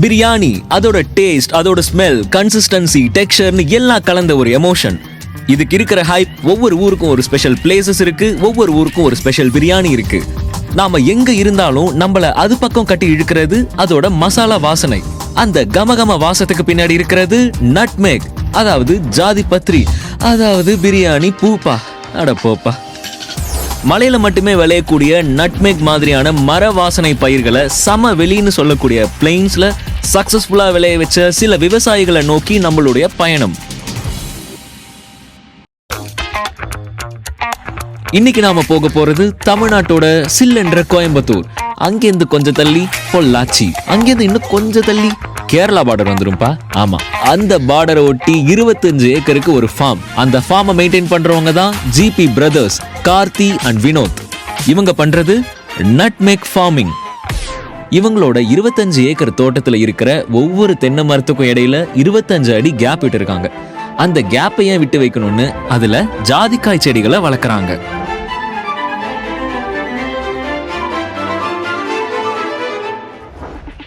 பிரியாணி அதோட டேஸ்ட் அதோட smell consistency டெக்ஸ்சர்னு எல்லாம் கலந்த ஒரு எமோஷன் இதுக்கு இருக்கிற ஹைப் ஒவ்வொரு ஊருக்கும் ஒரு ஸ்பெஷல் பிளேசஸ் இருக்கு ஒவ்வொரு ஊருக்கும் ஒரு ஸ்பெஷல் பிரியாணி இருக்கு. நாம எங்க இருந்தாலும் நம்மள அது பக்கம் கட்டி இழுக்கிறது அதோட மசாலா வாசனை. அந்த கமகம வாசத்துக்கு பின்னாடி இருக்கிறது நட்மேக் அதாவது ஜாதி பத்ரி அதாவது பிரியாணி பூப்பா. அட போப்பா. மலையில மட்டுமே விளையக்கூடிய நட்மேக் மாதிரியான மர வாசனை பயிர்களை சம வெளின்னு சொல்லக்கூடிய பிளெயின்ஸ்ல சக்சஸ்ஃபுல்லா விளைய வச்ச சில விவசாயிகளை நோக்கி நம்மளுடைய பயணம். இன்னைக்கு நாம போக போறது தமிழ்நாட்டோட சில்லென்ற கோயம்புத்தூர். அங்கேருந்து கொஞ்சம் தள்ளி பொள்ளாச்சி. அங்கேருந்து இன்னும் கொஞ்சம் தள்ளி கேரளா பார்டர் வந்துரும்பா? ஆமா. அந்த பார்டரை ஒட்டி இருபத்தஞ்சு ஏக்கருக்கு ஒரு ஃபார்ம் அந்த ஃபார்மை மெயின்டைன் பண்றவங்க தான் GB brothers Karthi and Vinod. இவங்க பண்றது நட்மேக் ஃபார்மிங் இவங்களோட இருபத்தஞ்சு ஏக்கர் தோட்டத்தில் இருக்கிற ஒவ்வொரு தென்னை மரத்துக்கும் இடையில இருபத்தஞ்சு அடி கேப் விட்டுருக்காங்க அந்த கேப்பை ஏன் விட்டு வைக்கணும்னு அதுல ஜாதிக்காய் செடிகளை வளர்க்குறாங்க.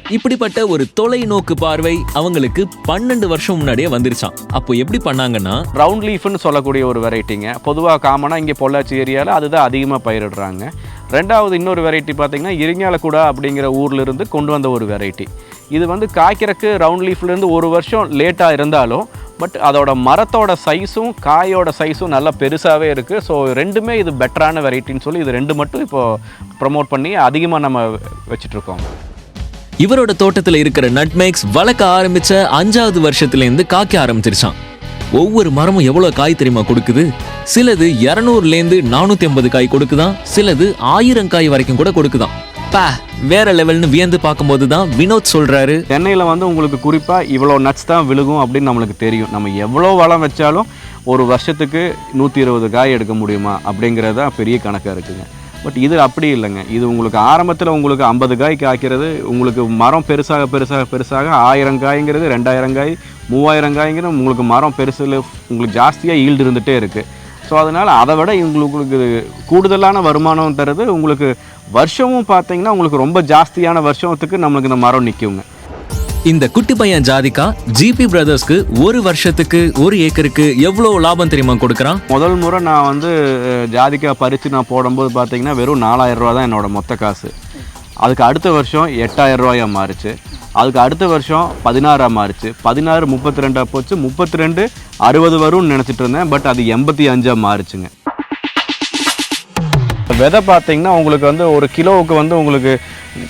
இப்படிப்பட்ட ஒரு தொலைநோக்கு பார்வை அவங்களுக்கு பன்னெண்டு வருஷம் முன்னாடியே வந்துருச்சான் அப்போ எப்படி பண்ணாங்கன்னா ரவுண்ட் லீஃப்னு சொல்லக்கூடிய ஒரு வெரைட்டிங்க பொதுவாக காமனாக இங்கே பொள்ளாச்சி ஏரியாவில் அதுதான் அதிகமாக பயிரிடுறாங்க. ரெண்டாவது இன்னொரு வெரைட்டி பார்த்தீங்கன்னா இரிங்காலக்குடா அப்படிங்கிற ஊர்ல இருந்து கொண்டு வந்த ஒரு வெரைட்டி இது வந்து காய்க்கிறக்கு ரவுண்ட் லீஃப்லேருந்து ஒரு வருஷம் லேட்டாக இருந்தாலும் பட் அதோட மரத்தோட சைஸும் காயோட சைஸும் நல்லா பெருசாகவே இருக்குது ஸோ ரெண்டுமே இது பெட்டரான வெரைட்டின்னு சொல்லி இது ரெண்டு மட்டும் இப்போது ப்ரமோட் பண்ணி அதிகமாக நம்ம வச்சிட்ருக்கோம் இவரோட தோட்டத்தில் இருக்கிற நட்மேக்ஸ் வளர்க்க ஆரம்பிச்ச அஞ்சாவது வருஷத்துலேருந்து காக்க காய்க்க ஆரம்பிச்சிருச்சான் ஒவ்வொரு மரமும் எவ்வளோ காய் தெரியுமா கொடுக்குது? சிலது இரநூறுலேருந்து நானூற்றி ஐம்பது காய் கொடுக்குதான் சிலது ஆயிரம் காய் வரைக்கும் கூட கொடுக்குதான் பா வேற லெவல்னு வியந்து பார்க்கும்போது தான் வினோத் சொல்றாரு. சென்னையில் வந்து உங்களுக்கு குறிப்பாக இவ்வளோ நட்ஸ் தான் விழுகும் அப்படின்னு நம்மளுக்கு தெரியும். நம்ம எவ்வளோ வளம் வச்சாலும் ஒரு வருஷத்துக்கு நூற்றி இருபது காய் எடுக்க முடியுமா அப்படிங்கிறது தான் பெரிய கணக்காக இருக்குங்க. பட் இது அப்படி இல்லைங்க. இது உங்களுக்கு ஆரம்பத்தில் உங்களுக்கு ஐம்பது காய் காய்க்கிறது உங்களுக்கு மரம் பெருசாக பெருசாக பெருசாக ஆயிரம் காய்ங்கிறது ரெண்டாயிரம் காய் மூவாயிரம் காய்ங்கிறது உங்களுக்கு மரம் பெருசில் உங்களுக்கு ஜாஸ்தியாக ஈல்டு இருந்துகிட்டே இருக்குது ஸோ அதனால் அதை விட உங்களுக்கு கூடுதலான வருமானம் தருது உங்களுக்கு வருஷமும் பார்த்தீங்கன்னா உங்களுக்கு ரொம்ப ஜாஸ்தியான வருஷத்துக்கு நம்மளுக்கு இந்த மரம் நிற்குங்க இந்த குட்டி பையன் ஜாதிகா ஜிபி பிரதர்ஸ்க்கு ஒரு வருஷத்துக்கு ஒரு ஏக்கருக்கு எவ்வளவு லாபம் தெரியுமா கொடுக்கறான்? முதல் முறை நான் வந்து ஜாதிக்கா பறித்து நான் போடும்போது பார்த்தீங்கன்னா வெறும் நாலாயிரம் ரூபா தான் என்னோட மொத்த காசு. அதுக்கு அடுத்த வருஷம் எட்டாயிரம் ரூபாயாக மாறுச்சு. அதுக்கு அடுத்த வருஷம் பதினாறாக மாறுச்சு. பதினாறு முப்பத்தி ரெண்டாக போச்சு. முப்பத்தி ரெண்டு அறுபது வரும்னு நினச்சிட்டு இருந்தேன். பட் அது எண்பத்தி அஞ்சாக மாறுச்சுங்க. விதை பார்த்தீங்கன்னா உங்களுக்கு வந்து ஒரு கிலோவுக்கு வந்து உங்களுக்கு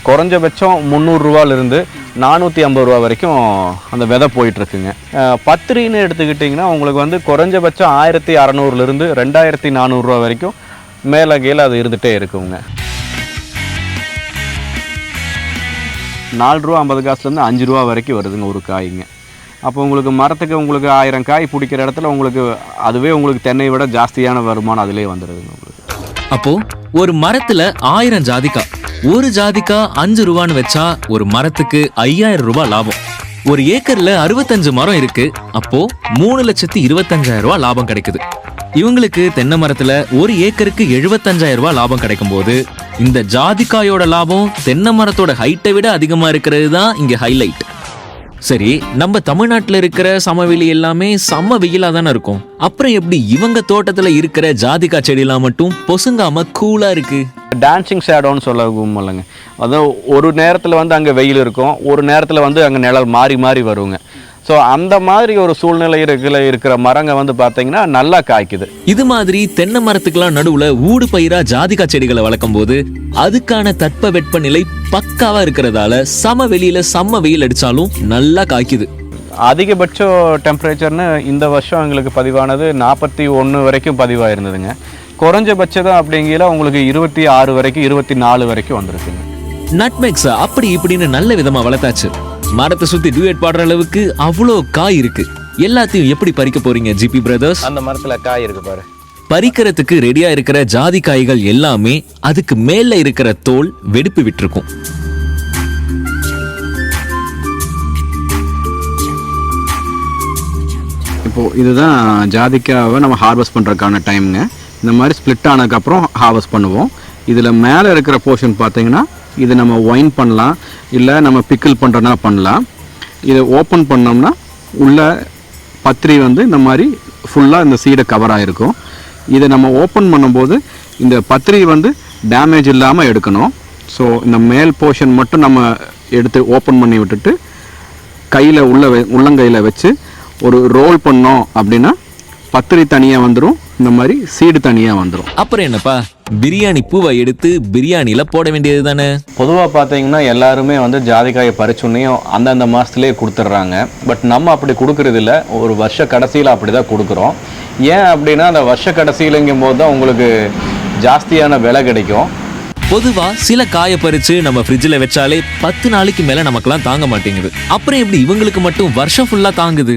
குறைஞ்சபட்சம் முந்நூறுரூவாலேருந்து நானூற்றி ஐம்பது ரூபா வரைக்கும் அந்த விதை போயிட்டுருக்குங்க. பத்திரின்னு எடுத்துக்கிட்டிங்கன்னா உங்களுக்கு வந்து குறைஞ்சபட்சம் ஆயிரத்தி அறநூறுலேருந்து ரெண்டாயிரத்தி நானூறுரூவா வரைக்கும் மேலே கீழே அது இருந்துகிட்டே இருக்குங்க. நாலு ரூபா ஐம்பது காசுலேருந்து அஞ்சு ரூபா வரைக்கும் வருதுங்க ஒரு காய்ங்க. அப்போ உங்களுக்கு மரத்துக்கு உங்களுக்கு ஆயிரம் காய் பிடிக்கிற இடத்துல உங்களுக்கு அதுவே உங்களுக்கு தென்னை விட ஜாஸ்தியான வருமானம் அதிலே வந்துடுதுங்க உங்களுக்கு. அப்போது ஒரு மரத்தில் ஆயிரம் ஜாதிக்காய் ஒரு ஜாதிக்கா அஞ்சு ரூபான்னு வச்சா ஒரு மரத்துக்கு ஐயாயிரம் ரூபாய் லாபம். ஒரு ஏக்கர்ல அறுபத்தஞ்சு மரம் இருக்கு. அப்போ மூணு லட்சத்தி இருபத்தஞ்சாயிரம் ரூபாய் லாபம் கிடைக்குது. இவங்களுக்கு தென்னை மரத்துல ஒரு ஏக்கருக்கு எழுபத்தஞ்சாயிரம் ரூபாய் லாபம் கிடைக்கும் போது இந்த ஜாதிக்காயோட லாபம் தென்னை மரத்தோட ஹைட்டை விட அதிகமா இருக்கிறது தான் இங்க ஹைலைட் சரி நம்ம தமிழ்நாட்டில் இருக்கிற சமவெளி எல்லாமே செம்ம வெயிலாக தானே இருக்கும். அப்புறம் எப்படி இவங்க தோட்டத்தில் இருக்கிற ஜாதிக்கா செடியெல்லாம் மட்டும் பொசுங்காம கூலாக இருக்கு? டான்சிங் ஷேடோன்னு சொல்ல இல்லைங்க. அதாவது ஒரு நேரத்தில் வந்து அங்கே வெயில் இருக்கும் ஒரு நேரத்தில் வந்து அங்கே நிழல் மாறி மாறி வருவாங்க ஸோ அந்த மாதிரி ஒரு சூழ்நிலை இருக்கிற இருக்கிற மரங்க வந்து பார்த்தீங்கன்னா நல்லா காய்க்குது. இது மாதிரி தென்னை மரத்துக்கெல்லாம் நடுவுல ஊடு பயிரா ஜாதிக்கா செடிகளை வளர்க்கும் போது அதுக்கான தட்ப வெப்பநிலை பக்காவா இருக்கிறதால சம வெளியில செம்ம வெயில் அடிச்சாலும் நல்லா காய்க்குது. அதிகபட்ச டெம்பரேச்சர்னு இந்த வருஷம் எங்களுக்கு பதிவானது நாற்பத்தி ஒன்று வரைக்கும் பதிவாயிருந்ததுங்க. குறைஞ்சபட்சம் அப்படிங்கிற உங்களுக்கு இருபத்தி ஆறு வரைக்கும் இருபத்தி நாலு வரைக்கும் வந்திருக்குங்க. நட்மெக்ஸ அப்படி இப்படின்னு நல்ல விதமா வளர்த்தாச்சு. மரத்தை சுத்தி டியூட் பாடுற அளவுக்கு அவ்வளோ காய் இருக்கு. எல்லாத்தையும் எப்படி பறிக்க போறீங்க ஜிபி பிரதர்ஸ் அந்த மரத்தில் காய் இருக்கு பாரு. பறிக்கிறதுக்கு ரெடியா இருக்கிற ஜாதி காய்கள் எல்லாமே அதுக்கு மேல இருக்கிற தோல் வெடிப்பு விட்டிருக்கும். இப்போது இதுதான் ஜாதிக்காவை நம்ம ஹார்வெஸ்ட் பண்ணுறதுக்கான டைமுங்க இந்த மாதிரி ஸ்ப்ளிட் ஆனதுக்கப்புறம் ஹார்வெஸ்ட் பண்ணுவோம். இதில் மேலே இருக்கிற போர்ஷன் பார்த்தீங்கன்னா இது நம்ம ஒயின் பண்ணலாம் இல்லை நம்ம பிக்கிள் பண்ணுறனா பண்ணலாம். இதை ஓப்பன் பண்ணோம்னா உள்ள பத்திரி வந்து இந்த மாதிரி ஃபுல்லாக இந்த சீடை கவர் ஆகிருக்கும் இதை நம்ம ஓப்பன் பண்ணும்போது இந்த பத்திரி வந்து டேமேஜ் இல்லாமல் எடுக்கணும். ஸோ இந்த மேல் போர்ஷன் மட்டும் நம்ம எடுத்து ஓப்பன் பண்ணி விட்டுட்டு கையில் உள்ள உள்ளங்கையில் வச்சு ஒரு ரோல் பண்ணோம் அப்படின்னா பத்திரி தனியாக வந்துடும் இந்த மாதிரி சீடு தனியாக வந்துடும் அப்புறம் என்னப்பா? பிரியாணி பூவை எடுத்து பிரியாணில போட வேண்டியது தானே? பொதுவாக பார்த்தீங்கன்னா எல்லாருமே வந்து ஜாதிக்காயை பறிச்சுன்னையும் அந்தந்த மாதத்துலேயே கொடுத்துட்றாங்க. பட் நம்ம அப்படி கொடுக்கறதில்ல. ஒரு வருஷ கடைசியில் அப்படி தான் கொடுக்குறோம். ஏன் அப்படின்னா அந்த வருஷ கடைசியிலங்கும் போது தான் உங்களுக்கு ஜாஸ்தியான விலை கிடைக்கும். பொதுவா சில காய பறிச்சு நம்ம ஃப்ரிட்ஜில் வச்சாலே பத்து நாளைக்கு மேல நமக்கெல்லாம் தாங்க மாட்டேங்குது. அப்புறம் எப்படி இவங்களுக்கு மட்டும் வருஷம் ஃபுல்லா தாங்குது?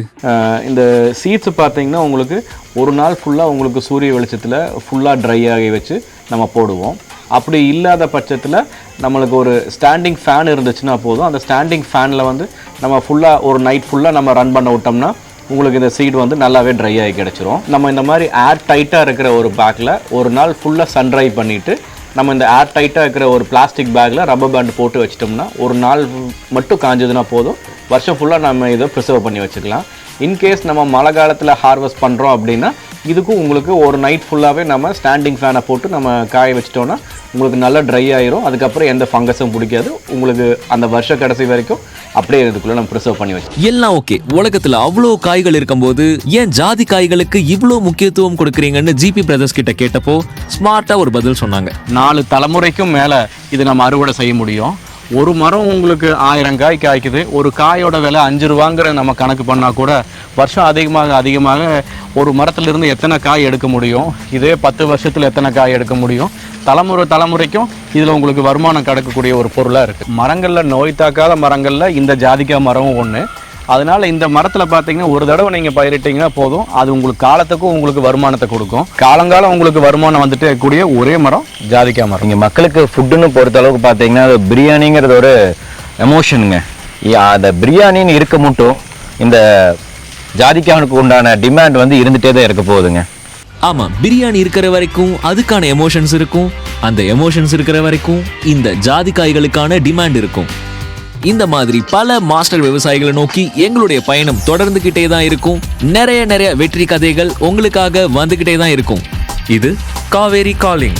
இந்த சீட்ஸ் பார்த்தீங்கன்னா உங்களுக்கு ஒரு நாள் ஃபுல்லாக உங்களுக்கு சூரிய வெளிச்சத்தில் ஃபுல்லாக ட்ரை ஆகி வச்சு நம்ம போடுவோம். அப்படி இல்லாத பட்சத்தில் நம்மளுக்கு ஒரு ஸ்டாண்டிங் ஃபேன் இருந்துச்சுன்னா போதும். அந்த ஸ்டாண்டிங் ஃபேனில் வந்து நம்ம ஃபுல்லாக ஒரு நைட் ஃபுல்லாக நம்ம ரன் பண்ண விட்டோம்னா உங்களுக்கு இந்த சீட் வந்து நல்லாவே ட்ரை ஆகி கிடச்சிரும். நம்ம இந்த மாதிரி ஏர் டைட்டாக இருக்கிற ஒரு பேக்கில் ஒரு நாள் ஃபுல்லாக சன் ட்ரை பண்ணிவிட்டு நம்ம இந்த ஏர் டைட்டாக இருக்கிற ஒரு பிளாஸ்டிக் பேக்கில் ரப்பர் பேண்ட் போட்டு வச்சிட்டோம்னா ஒரு நாள் மட்டும் காஞ்சதுன்னா போதும். வருஷம் ஃபுல்லாக நம்ம இதை ப்ரிசர்வ் பண்ணி வச்சுக்கலாம். இன்கேஸ் நம்ம மழை காலத்தில் ஹார்வெஸ்ட் பண்ணுறோம் அப்படின்னா இதுக்கும் உங்களுக்கு ஒரு நைட் ஃபுல்லாகவே நம்ம ஸ்டாண்டிங் ஃபேனை போட்டு நம்ம காய வச்சிட்டோம்னா உங்களுக்கு நல்லா ட்ரை ஆயிரும். அதுக்கப்புறம் எந்த ஃபங்கஸும் பிடிக்காது. உங்களுக்கு அந்த வருஷ கடைசி வரைக்கும் அப்படியே இதுக்குள்ளே நம்ம ப்ரிசர்வ் பண்ணி வச்சு எல்லாம் ஓகே உலகத்துல அவ்வளோ காய்கள் இருக்கும்போது ஏன் ஜாதி காய்களுக்கு இவ்வளோ முக்கியத்துவம் கொடுக்குறீங்கன்னு ஜிபி பிரதர்ஸ் கிட்ட கேட்டப்போ ஸ்மார்ட்டா ஒரு பதில் சொன்னாங்க. நாலு தலைமுறைக்கும் மேலே இது நம்ம அறுவடை செய்ய முடியும். ஒரு மரம் உங்களுக்கு ஆயிரம் காய் காய்க்குது ஒரு காயோட விலை அஞ்சு ரூபாங்கிற நம்ம கணக்கு பண்ணால் கூட வருஷம் அதிகமாக அதிகமாக ஒரு மரத்துலேருந்து எத்தனை காய் எடுக்க முடியும்? இதே பத்து வருஷத்தில் எத்தனை காய் எடுக்க முடியும்? தலைமுறை தலைமுறைக்கும் இதில் உங்களுக்கு வருமானம் கிடைக்கக்கூடிய ஒரு பொருளாக இருக்குது மரங்களில் நோய் தாக்காத மரங்களில் இந்த ஜாதிக்காய் மரமும் ஒன்று அதனால இந்த மரத்தில் பார்த்தீங்கன்னா ஒரு தடவை நீங்கள் பயிரிட்டீங்கன்னா போதும். அது உங்களுக்கு காலத்துக்கும் உங்களுக்கு வருமானத்தை கொடுக்கும். காலங்காலம் உங்களுக்கு வருமானம் வந்துட்டு கூடிய ஒரே மரம் ஜாதிக்காய் மரம். இங்கே மக்களுக்கு ஃபுட்டுன்னு பொறுத்த அளவுக்கு பார்த்தீங்கன்னா அது பிரியாணிங்கிறது ஒரு எமோஷனுங்க அந்த பிரியாணின்னு இருக்க மட்டும் இந்த ஜாதிக்கானுக்கு உண்டான டிமாண்ட் வந்து இருந்துகிட்டே தான் இருக்க போகுதுங்க. ஆமா பிரியாணி இருக்கிற வரைக்கும் அதுக்கான எமோஷன்ஸ் இருக்கும். அந்த எமோஷன்ஸ் இருக்கிற வரைக்கும் இந்த ஜாதி காய்களுக்கான டிமாண்ட் இருக்கும். இந்த மாதிரி பல மாஸ்டர் விவசாயிகளை நோக்கி எங்களுடைய பயணம் தொடர்ந்துகிட்டே தான் இருக்கும். நிறைய நிறைய வெற்றி கதைகள் உங்களுக்காக வந்துகிட்டே தான் இருக்கும். இது காவேரி காலிங்.